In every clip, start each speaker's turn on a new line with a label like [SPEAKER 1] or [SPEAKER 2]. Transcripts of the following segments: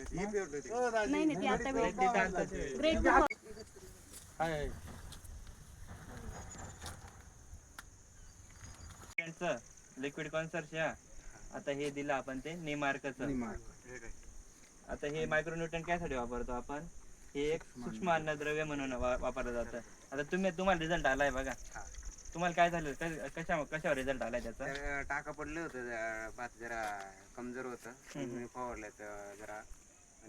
[SPEAKER 1] नाही नाही ती आता. ग्रेट
[SPEAKER 2] हाय. लिक्विड कॉन्सर्शिया आता हे दिलं आपण ते निमार्कचं. आता हे मायक्रोन्यूट्रन कायसाठी वापरतो आपण? हे एक सूक्ष्म अन्नद्रव्य म्हणून वापरलं जातं. आता तुम्ही तुम्हाला रिझल्ट आलाय बघा. तुम्हाला काय झालं? कशा कशावर रिझल्ट आलाय त्याचा?
[SPEAKER 3] टाका पडलं होतं जरा भात जरा कमजोर होतं. मी फवारलं तर जरा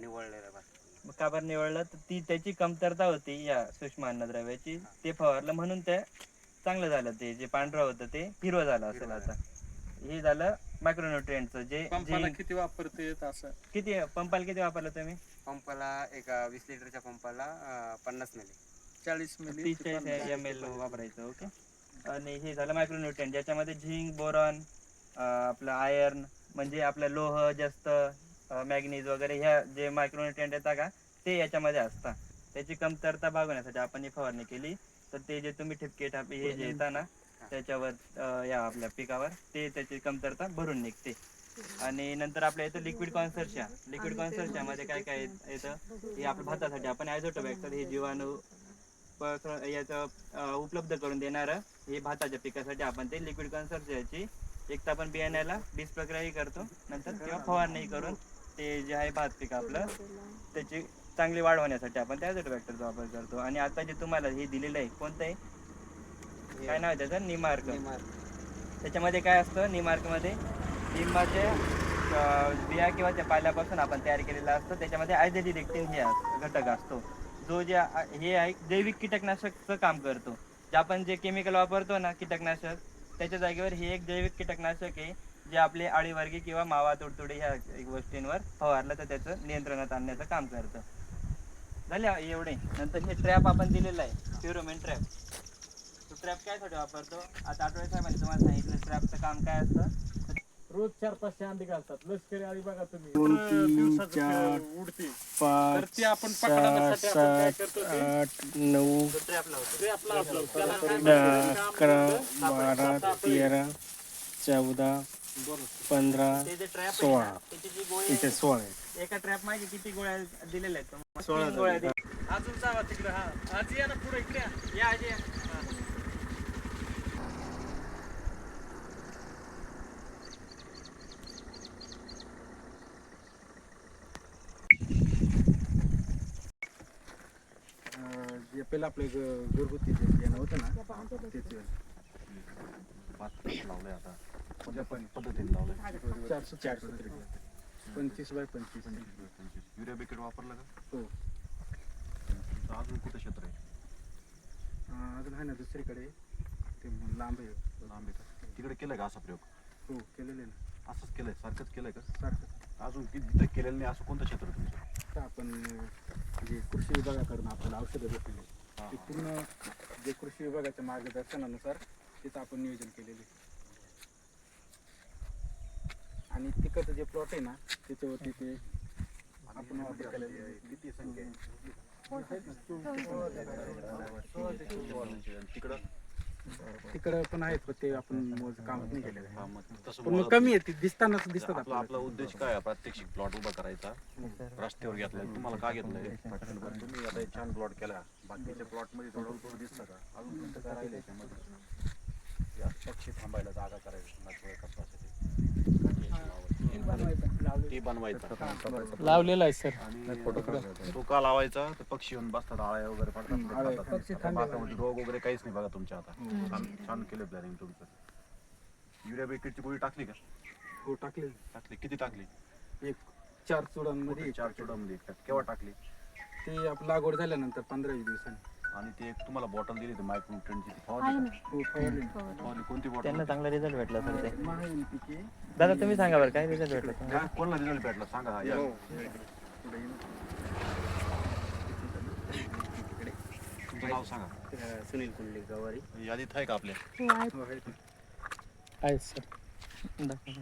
[SPEAKER 3] भात
[SPEAKER 2] मग का बरं निवडलं तर ती त्याची कमतरता होती या सूक्ष्म अन्नद्रव्याची. ते फवारलं. म्हणून ते चांगलं झालं ते जे पांढरं होतं ते हिरवं झालं असेल आता. हे झालं मायक्रोन्युट्रिएंटचं जे
[SPEAKER 4] पंपाला
[SPEAKER 2] जे-
[SPEAKER 4] किती वापरते असं?
[SPEAKER 2] किती पंपाला किती वापरलं तुम्ही?
[SPEAKER 3] पंपाला एका वीस लिटरच्या पंपाला अं, पन्नास मिली
[SPEAKER 4] चाळीस मिली
[SPEAKER 2] तीस चाळीस एम एल वापरायचं ओके? आणि हे झालं मायक्रोन्युट्रिएंट ज्याच्यामध्ये झिंक बोरॉन आपलं आयर्न म्हणजे आपलं लोह जास्त मॅग्नीज वगैरे ह्या जे मायक्रोन्युट्रिएंट येतात का ते याच्यामध्ये असतात. त्याची कमतरता भागवण्यासाठी आपण ही फवारणी केली. तर ते जे तुम्ही ठिपके टापे हे जे येतात ना त्याच्यावर या आपल्या पिकावर ते त्याची कमतरता भरून निघते. आणि नंतर आपल्या इथं लिक्विड कॉन्सर्शिया लिक्विड कॉन्सर्शिया मध्ये काय काय येत- हे आपल्या भातासाठी आपण ॲझोटोबॅक्टर हे जीवाणू याचं उपलब्ध करून देणारं हे भाताच्या पिकासाठी आपण ते लिक्विड कन्सर्शियाची एक तर आपण बियाण्याला बीज प्रक्रियाही करतो नंतर किंवा फवारणी करून ते जे आहे भात पीक आपलं त्याची चांगली वाढ होण्यासाठी आपण त्या बॅक्टरचा वापर करतो. आणि आता जे तुम्हाला हे दिलेलं आहे कोणतं आहे काय नाव आहे त्याचं? निमार्क. त्याच्यामध्ये काय असतं? निमार्कमध्ये लिंबाचे अं, बिया किंवा त्या पाल्यापासून आपण तयार केलेलं असतं. त्याच्यामध्ये आयझेडिरेक्टिन हे अस- घटक असतो. जो जे हे आहे जैविक कीटकनाशकचं काम करतो. जे आपण जे केमिकल वापरतो ना कीटकनाशक त्याच्या जागेवर हे एक जैविक कीटकनाशक आहे. जे आपले आळीवर्गी किंवा मावा तुडतुडे ह्या गोष्टींवर फवारलं तर त्याचं नियंत्रणात आणण्याचं काम करतं. झाले एवढे. नंतर हे ट्रॅप आपण दिलेलं आहे. प्युरोमेन ट्रॅप तो ट्रॅप कायसाठी वापरतो? आता आठवडे साहेबांनी तुम्हाला सांगितलं ट्रॅपचं काम काय असतं?
[SPEAKER 4] रोज चार पाचशे अंडी घालतात. लष्करी आळी बघा तुम्ही.
[SPEAKER 5] दोन,
[SPEAKER 4] तर
[SPEAKER 5] तीन,
[SPEAKER 4] दिवसाचं
[SPEAKER 5] चार,
[SPEAKER 4] ते उडते. तर
[SPEAKER 5] पाच
[SPEAKER 4] ती आपण पकडण्यासाठी आपण काय
[SPEAKER 5] सात
[SPEAKER 4] करतो ते?
[SPEAKER 5] आठ नऊ
[SPEAKER 2] तो ट्रॅप लावतो.
[SPEAKER 4] ते आपलं आपलं त्याला काय
[SPEAKER 5] दहा
[SPEAKER 4] म्हणतात?
[SPEAKER 5] अकरा
[SPEAKER 4] काम
[SPEAKER 5] बारा
[SPEAKER 4] करतं.
[SPEAKER 5] तेरा चौदा पंधरा सोळा. इथे सोळा आहेत
[SPEAKER 2] एका ट्रॅप मागे किती गोळ्या दिलेल्या आहेत?
[SPEAKER 5] सोळा
[SPEAKER 2] तीन गोळ्या दिल्या.
[SPEAKER 4] अजून जावा तिकडे हा आजी या ना पुढे इकडे या.
[SPEAKER 2] या आजी या.
[SPEAKER 5] अं, जे पहिलं आपलं ग- घरगुती जे बियाणं होतं ना त्याचे पण
[SPEAKER 6] पद्धतीने लावलंय
[SPEAKER 5] चारशे चारशे पंचवीस बाय पंचवीस
[SPEAKER 6] युरिया बिकेट वापरलं का
[SPEAKER 5] हो
[SPEAKER 6] तुमचं अजून कुठं क्षेत्र आहे
[SPEAKER 5] अं, अजून आहे ना दुसरीकडे ते लांब आहे.
[SPEAKER 6] लांब आहे का तिकडे केलंय का असा प्रयोग
[SPEAKER 5] हो केलेले ना
[SPEAKER 6] असंच केलंय सारखंच केलंय का
[SPEAKER 5] सारखं
[SPEAKER 6] अजून तिथं केलेलं नाही असं कोणतं क्षेत्र आहे तुमचं
[SPEAKER 5] आता आपण अं, जे कृषी विभागाकडून आपल्याला औषधं
[SPEAKER 6] भेटले
[SPEAKER 5] ते पूर्ण जे कृषी विभागाच्या मार्गदर्शनानुसार तिथं आपण नियोजन केलेले आणि तिकडचं जे प्लॉट आहे ना त्याच्यावरती ते आपण वापर केलेले आहे.
[SPEAKER 6] किती संख्या आहे? तिकडं
[SPEAKER 5] तिकडं पण आहेत पण ते आपण मोज कामच नाही केलेलं
[SPEAKER 6] हा,
[SPEAKER 5] आहे.
[SPEAKER 6] मग तसं
[SPEAKER 5] पण मग
[SPEAKER 6] मला-
[SPEAKER 5] कमी आहे ते दिसतानाच दिसतात
[SPEAKER 6] आपला
[SPEAKER 5] आपल्याला.
[SPEAKER 6] आपला उद्देश काय आहे? प्रात्यक्षिक प्लॉट उभा करायचा. रस्त्यावर घेतलाय तुम्हाला का घेतलंय तुम्ही आता एक छान प्लॉट केला. बाकीच्या प्लॉटमध्ये थोडं थोडं दिसतं का? अजून तुमचं काय राहिलं याच्यामध्ये पक्षी थांबायला जागा करायची ते बनवायचं.
[SPEAKER 4] लावलेला आहे सर.
[SPEAKER 6] आणि तो का लावायचा तर पक्षी येऊन बसतात आळ्या वगैरे पडतात रोग वगैरे काहीच नाही बघा तुमच्या आता. छान छान केलं प्लॅनिंग तुमचं. युरिया बेकेटची गोळी टाकली का?
[SPEAKER 5] हो टाकले.
[SPEAKER 6] टाकली. किती टाकली?
[SPEAKER 5] एक चार चुडांमध्ये
[SPEAKER 6] चार चुडामध्ये एक टाक- केव्हा टाकली?
[SPEAKER 5] ते आप लागवड झाल्यानंतर पंधरा वीस दिवसांनी.
[SPEAKER 6] आणि ते एक तुम्हाला बॉटल दिली होती मायक्रोन्यूट्रनची ती
[SPEAKER 1] आहे
[SPEAKER 6] फवारली
[SPEAKER 1] ना
[SPEAKER 6] का?
[SPEAKER 5] हो फवारली
[SPEAKER 6] फवारली कोणती
[SPEAKER 2] त्यांना
[SPEAKER 6] बॉटल
[SPEAKER 2] चांगला रिझल्ट भेटला सर ते दादा तुम्ही सांगा बरं काय रिझल्ट भेटला तुम्हाला?
[SPEAKER 6] कोणाला रिझल्ट भेटला सांगा हा, या.
[SPEAKER 5] हो.
[SPEAKER 6] तुमचं नाव सांगा
[SPEAKER 3] सुनील कुंडले गवारी
[SPEAKER 6] यादीत आहे का आपल्या
[SPEAKER 1] हो आहे
[SPEAKER 5] हो, आहे ते.
[SPEAKER 4] आहे सर
[SPEAKER 2] दाखवा.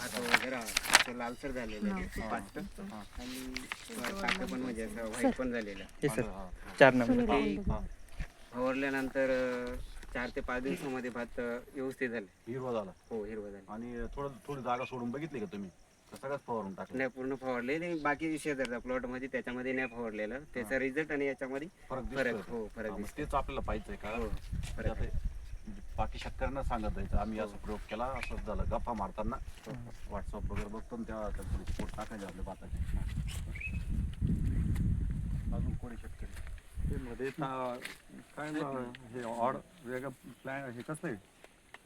[SPEAKER 3] भात वगैरे लालसर झालेलं आहे पाच. आणि पण म्हणजे असं व्हाईट पण झालेलं
[SPEAKER 2] सर. चार नंबर
[SPEAKER 6] हा.
[SPEAKER 3] फवारल्यानंतर चार ते पाच दिवसामध्ये भात अं, व्यवस्थित झाले.
[SPEAKER 6] हिरवा झाला.
[SPEAKER 3] हो हिरवं झाले.
[SPEAKER 6] आणि थोडं थोडी जागा सोडून बघितली का तुम्ही? का सगळंच फवारून टाकलं?
[SPEAKER 3] नाही पूर्ण फवारले. आणि बाकी शेजारचा प्लॉटमध्ये त्याच्यामध्ये नाही फवारलेलं. त्याचा रिझल्ट आणि याच्यामध्ये
[SPEAKER 6] फरक
[SPEAKER 3] फरक.
[SPEAKER 6] दिसतोय.
[SPEAKER 3] हो
[SPEAKER 6] हा,
[SPEAKER 3] फरक
[SPEAKER 6] मग
[SPEAKER 3] दिसतो
[SPEAKER 6] तेच आपल्याला पाहिजे का
[SPEAKER 3] हो फरक आहे.
[SPEAKER 6] बाकी शेतकऱ्यांना सांगत जायचं. आम्ही असा प्रयोग केला असंच झालं. गप्पा मारताना व्हॉट्सअप वगैरे बघतो आणि तेव्हा त्या थोडी पोट टाकायचे आपल्या भाताचे अजून कोणी शेतकरी?
[SPEAKER 1] ते मध्ये काय? हे ऑड वेगळं प्लॅन हे कसलं आहे?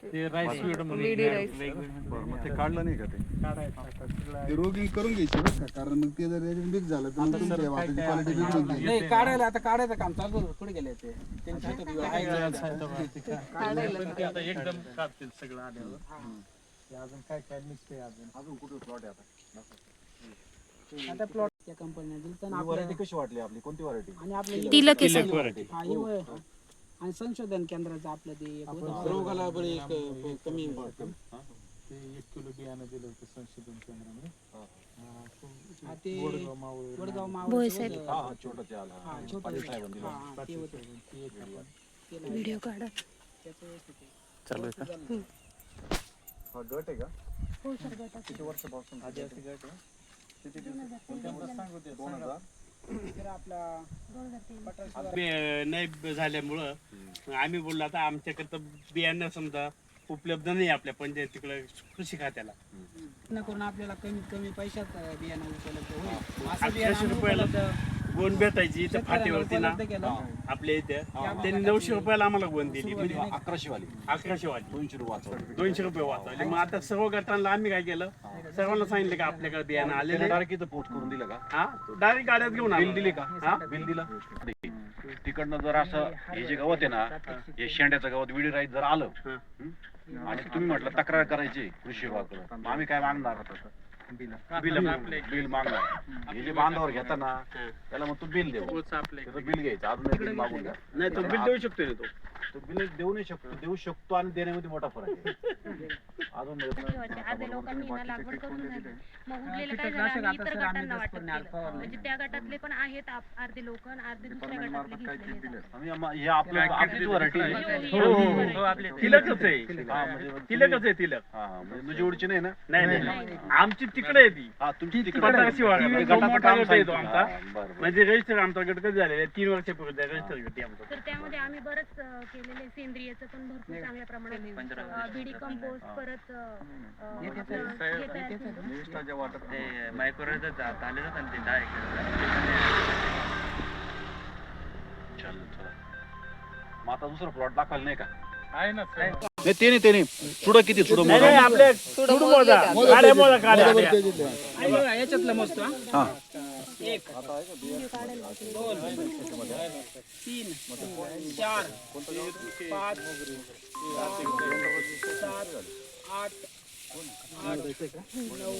[SPEAKER 4] ते राईस
[SPEAKER 1] बरं मग ते काढलं नाही का ते?
[SPEAKER 7] ते रोगी करून घ्यायचे बरं का कारण मग ते जर मिक्स झालं तर मग तुमच्या भाताची क्वालिटी बिघडून जाईल.
[SPEAKER 5] नाही काढायला आता काढायचं काम चालू होतं, थोडे गेले ते. त्यांच्या हातात आहे का?
[SPEAKER 4] आता एकदम काढतील सगळं आल्यावर. ते अजून काय काय मिक्स आहे अजून?
[SPEAKER 6] अजून कुठे प्लॉट आहे आता?
[SPEAKER 5] आता प्लॉट त्या कंपन्या
[SPEAKER 6] व्हरायटी कशी वाटली आपली? कोणती व्हरायटी
[SPEAKER 5] आणि
[SPEAKER 8] तिलक आहे सर.
[SPEAKER 5] हा, हे वय. आणि संशोधन केंद्राचं आपलं ते एक होतं. रोगाला बळी एक, अं, कमी
[SPEAKER 4] ते एक किलो बियाणं दिलं होतं संशोधन केंद्रामध्ये.
[SPEAKER 5] हा, ते
[SPEAKER 4] वडगाव मावळ
[SPEAKER 5] वडगाव
[SPEAKER 8] भोई
[SPEAKER 5] मावळ
[SPEAKER 8] साहेब.
[SPEAKER 6] हा हा छोटं
[SPEAKER 5] हा,
[SPEAKER 6] आला
[SPEAKER 5] छोटं.
[SPEAKER 6] पाटील साहेबांनी दिलं.
[SPEAKER 5] हा, हा, ते होतं.
[SPEAKER 4] ती एक आपण
[SPEAKER 5] ते लावलं.
[SPEAKER 8] व्हिडिओ काढा.
[SPEAKER 5] त्याचं व्यवस्थित आहे.
[SPEAKER 1] चालू आहे का? हा गट आहे का?
[SPEAKER 8] हो सर गटात
[SPEAKER 1] किती वर्षापासून?
[SPEAKER 2] आदिवासी गट आहे.
[SPEAKER 1] किती दिवस सांगू दे दोन हज़ार
[SPEAKER 9] बे- नाही झाल्यामुळं आम्ही बोललो आता आमच्याकडे तर बियाणं समजा उपलब्ध नाही आपल्या पंचायतीकडे कृषी खात्याला.
[SPEAKER 5] करून आपल्याला कमीत कमी पैशात बियाणं उपलब्ध होईल. असं
[SPEAKER 9] अकराशे
[SPEAKER 5] बियाणं आम्ही
[SPEAKER 9] रुपयाला.
[SPEAKER 5] उपलब्ध-
[SPEAKER 9] गोण भेटायची इथं फाटीवरती ना. आपल्या इथे. त्यांनी नऊशे रुपयाला आम्हाला गोण दिली. म्हणजे
[SPEAKER 6] अकराशे वाली
[SPEAKER 9] अकराशे वाली
[SPEAKER 6] दोनशे रुपये वाचवले.
[SPEAKER 9] दोनशे रुपये वाचवले. मग आता सर्व गटांना आम्ही काय केलं? सर्वांना सांगितलं का आपल्याकडे बियाणं आलेले?
[SPEAKER 6] डायरेक्ट इथं पोस्ट करून दिलं का?
[SPEAKER 9] हा? डायरेक्ट गाड्यात घेऊन आलो.
[SPEAKER 6] बिल दिले का?
[SPEAKER 9] हा?
[SPEAKER 6] बिल दिलं? तिकडनं जर असं हे जे गवत आहे ना हे शेंड्याचं गवत विडी राईत जर आलं? आणि तुम्ही म्हटलं तक्रार करायची कृषी विभागाकडे आम्ही काय मागणार?
[SPEAKER 9] बिल.
[SPEAKER 6] बिल मागणार. हे जे बांधावर घेता ना त्याला मग तू बिल देऊ.
[SPEAKER 9] आपल्या
[SPEAKER 6] त्याचं बिल घ्यायचं. अजून एक बिल मागून घ्या.
[SPEAKER 9] नाही तो बिल देऊ शकतो ना तो.
[SPEAKER 6] तो बिल देऊ नाही शकतो. देऊ शकतो आणि देण्यामध्ये मोठा फरक आहे. अजून
[SPEAKER 10] मग उरलेलं काय झालं? आम्ही इतर गटांना वाटप केलं म्हणजे त्या गटातले पण आहेत आप- अर्धे लोक आणि अर्धे दुसऱ्या गटातले घेतलेले आहेत.
[SPEAKER 6] आम्ही आम्हा- हे आपलं आपलीच आहे.
[SPEAKER 9] हो हो हो आपले तिलकच आहे.
[SPEAKER 6] हा, म्हणजे
[SPEAKER 9] तिलकच आहे तिलक.
[SPEAKER 6] हा हा, म्हणजे नुजीवडची नाही ना?
[SPEAKER 9] नाही नाही, नाही. आमची तिकडे आहे ती.
[SPEAKER 6] हा तुमची तिकडे
[SPEAKER 9] पटाशी वागा.
[SPEAKER 6] म्हणजे
[SPEAKER 9] तो
[SPEAKER 6] गटाचं
[SPEAKER 9] मोठा
[SPEAKER 6] काम
[SPEAKER 9] गट आहे तो
[SPEAKER 6] सांगितलं.
[SPEAKER 9] आमचा.
[SPEAKER 6] हा, बरं, बरं.
[SPEAKER 9] म्हणजे रजिस्टर आमचा गट कधी झालेला तीन वर्षापूर्वी रजिस्टर गट आहे आमचा
[SPEAKER 10] तर त्यामध्ये आम्ही बरंच अं, केलेले सेंद्रियचं पण भरपूर चांगल्या प्रमाणात अं, बिडी कंपोस्ट परत अं, अं, आपलं हे तयार केलं.
[SPEAKER 1] एक्स्ट्राच्या वाटत
[SPEAKER 2] ते मायक्रोवेव्ह जात
[SPEAKER 6] चला. मग आता दुसरा प्लॉट दाखवायला नाही का?
[SPEAKER 4] आहे ना सर.
[SPEAKER 6] नाही ते नाही ते नाही. किती? पुढं
[SPEAKER 9] नाही, नाही, आपले सुडू मोजा. गाड्या मोजा
[SPEAKER 5] बघा, याच्यातलं मस्त हा.
[SPEAKER 6] हा.
[SPEAKER 5] एक दोन तीन चार पाच सहा, सात आठ आठ नऊ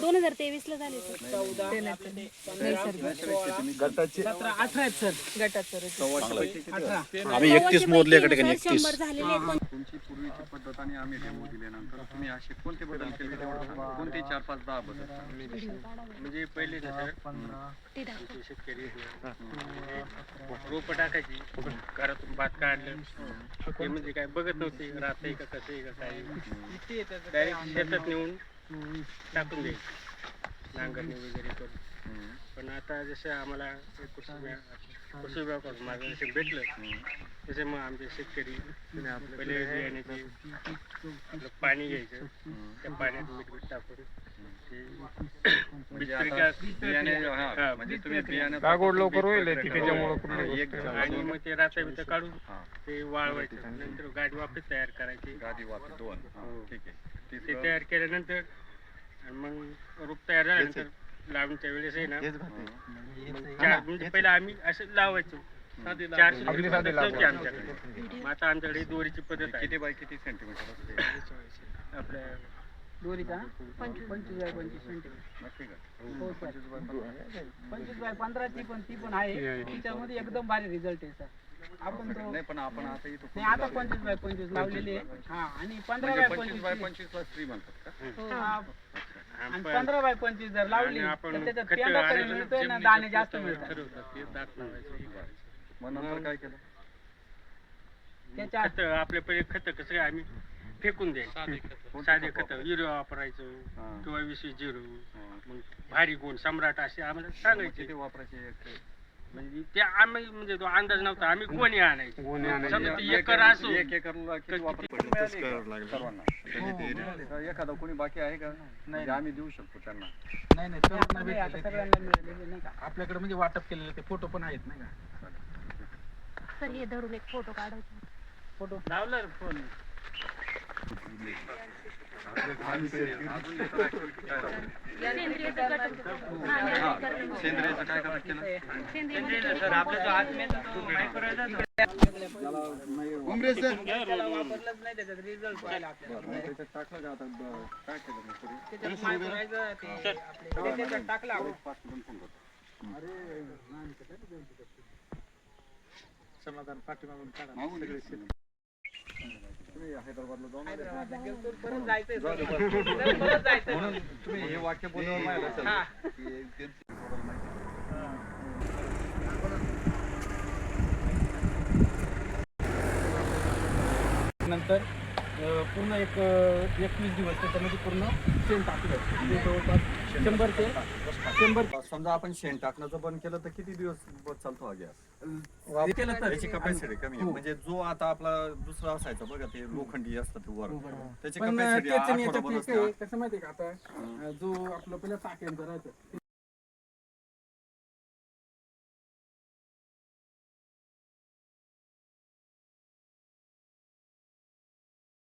[SPEAKER 8] दोन हजार तेवीस ला झाले सर.
[SPEAKER 5] चौदा
[SPEAKER 1] गटाचे.
[SPEAKER 5] अठरा आहेत सर.
[SPEAKER 8] गटात सर
[SPEAKER 6] आम्ही एकतीस मोजले एकतीस.
[SPEAKER 8] शंभर झालेले आहेत. पण
[SPEAKER 1] तुमची पूर्वीची पद्धत आणि आम्ही डेमो दिल्यानंतर तुम्ही असे कोणते बदल केले. कोणते चार पाच दहा बदल?
[SPEAKER 9] म्हणजे पहिले कसं. शेतकरी रोप टाकायची घरातून भात काढलं. ते म्हणजे काय बघत नव्हते राहतंय का कसं आहे का काय? डायरेक्ट शेतात नेऊन टाकून द्यायचं नांगरणी वगैरे करून. पण आता जसं आम्हाला कृषी विभाग- कृषी विभागाकडून मार्गदर्शन भेटलं तसे मग आमचे शेतकरी पहिले बियाण्याचे पाणी घ्यायचं त्या पाण्यात मीठ मीठ टाकून
[SPEAKER 1] म्हणजे म्हणजे
[SPEAKER 4] लागवड लवकर होईल
[SPEAKER 9] आणि मग ते राता बिता काढून. ते वाळवायचं. नंतर गाडी वापस तयार करायची.
[SPEAKER 1] गादी वापस दोन. हो. ठीक आहे.
[SPEAKER 9] ते
[SPEAKER 1] तिसरं
[SPEAKER 9] तयार केल्यानंतर आणि मग रोप तयार झाल्यानंतर लावणीच्या वेळेस आहे ना मग चार म्हणजे पहिला आम्ही असं लावायचो. नव्हती आमच्याकडे. मग आता आमच्याकडे ही दोरीची पद्धत आहे.
[SPEAKER 1] किती बाय किती सेंटीमीटर असते?
[SPEAKER 9] आपल्या
[SPEAKER 5] दोरीचा पंचवीस. बाय पंचवीस सेंटीमीटर
[SPEAKER 1] का?
[SPEAKER 5] हो सर. पंचवीस बाय पंधराची पण ती पण आहे. तिच्यामध्ये एकदम भारी रिझल्ट आहे सर. आपण तो
[SPEAKER 1] नाही पण आपण आता इथं
[SPEAKER 5] नाही आता पंचवीस बाय पंचवीस लावलेली आहे. हा आणि पंधरा
[SPEAKER 1] म्हणजे
[SPEAKER 5] बाय
[SPEAKER 1] पंचवीस बाय
[SPEAKER 5] पंचवीस
[SPEAKER 1] पंचवीस ला स्त्री म्हणतात का?
[SPEAKER 5] हा, आणि
[SPEAKER 9] आपण-
[SPEAKER 5] पंधरा बाय पंचवीस जर लावली
[SPEAKER 9] आणि
[SPEAKER 5] तर
[SPEAKER 9] आपण
[SPEAKER 5] त्याच्यात
[SPEAKER 9] खतं
[SPEAKER 5] पेंडा
[SPEAKER 9] आणि
[SPEAKER 5] कमी मिळतोय ना
[SPEAKER 9] जमिनीचं
[SPEAKER 5] दाणे जास्त मिळतात.
[SPEAKER 9] ते.
[SPEAKER 1] मग नंतर काय केलं?
[SPEAKER 5] त्याच्या
[SPEAKER 9] खत आपले पहिले खत कसं काय आम्ही फेकून द्यायचं. साधे खत. युरिया वापरायचो
[SPEAKER 1] हा.
[SPEAKER 9] किंवा वीस झिरो
[SPEAKER 1] हा.
[SPEAKER 9] मग भारी गुण सम्राट असे आम्हाला सांगायचे.
[SPEAKER 1] किती वापरायचे एक-
[SPEAKER 9] म्हणजे ते आम्ही म्हणजे तो अंदाज नव्हता. आम्ही कोणी आणायचो? समजा ते
[SPEAKER 1] एक-
[SPEAKER 9] एकर असो
[SPEAKER 1] एक किती वापरायचे सर्वांना. तर एखादा कोणी बाकी आहे का? म्हणजे आम्ही देऊ शकतो त्यांना.
[SPEAKER 8] नाही नाही.
[SPEAKER 5] ते. मिळालेले नाही का?
[SPEAKER 8] आपल्याकडे म्हणजे वाटप केलेले ते फोटो पण आहेत नाही का?
[SPEAKER 10] सर हे धरून एक फोटो काढायचा.
[SPEAKER 5] फोटो.
[SPEAKER 9] लावलं फोन.
[SPEAKER 1] काय केलं
[SPEAKER 2] सर आपला जो आत्म्याचा तो
[SPEAKER 7] उमरे सर
[SPEAKER 5] वापरलंच नाही त्याच्यात रिझल्ट पाहिला आपल्याला
[SPEAKER 1] टाकलं का आता काय केलं
[SPEAKER 5] त्याच्यात आपण.
[SPEAKER 8] समाधान पाठीमागून काढा
[SPEAKER 1] तुम्ही हैदराबादला जाऊन आले का?
[SPEAKER 5] हैदराबादला गेलतो, परत जायचंय
[SPEAKER 1] जाऊ दे,
[SPEAKER 5] सर.
[SPEAKER 1] बरं.
[SPEAKER 5] परत जायचंय
[SPEAKER 1] म्हणून तुम्ही हे वाक्य बोलल्यावर माझ्या लक्षात
[SPEAKER 5] हा.
[SPEAKER 1] आलं की त्यांची थोडं माहिती.
[SPEAKER 8] नंतर पूर्ण एक एकवीस दिवस त्याच्यामध्ये पूर्ण शेण टाकलं. म्हणजे जवळपास शंभर ते शंभर
[SPEAKER 1] समजा आपण शेण टाकण्याचं बंद केलं तर किती दिवस चालतो हा गॅस?
[SPEAKER 8] केलं तर
[SPEAKER 1] त्याची कपॅसिटी कमी आहे.
[SPEAKER 8] हो.
[SPEAKER 1] म्हणजे जो आता आपला दुसरा असायचा बघा ते लोखंडी असतं ते वर त्याची कपॅसिटी
[SPEAKER 8] त्याचं काय- कसं माहितीये का आता जो आपलं पहिलं टाक्यांचं राहायचं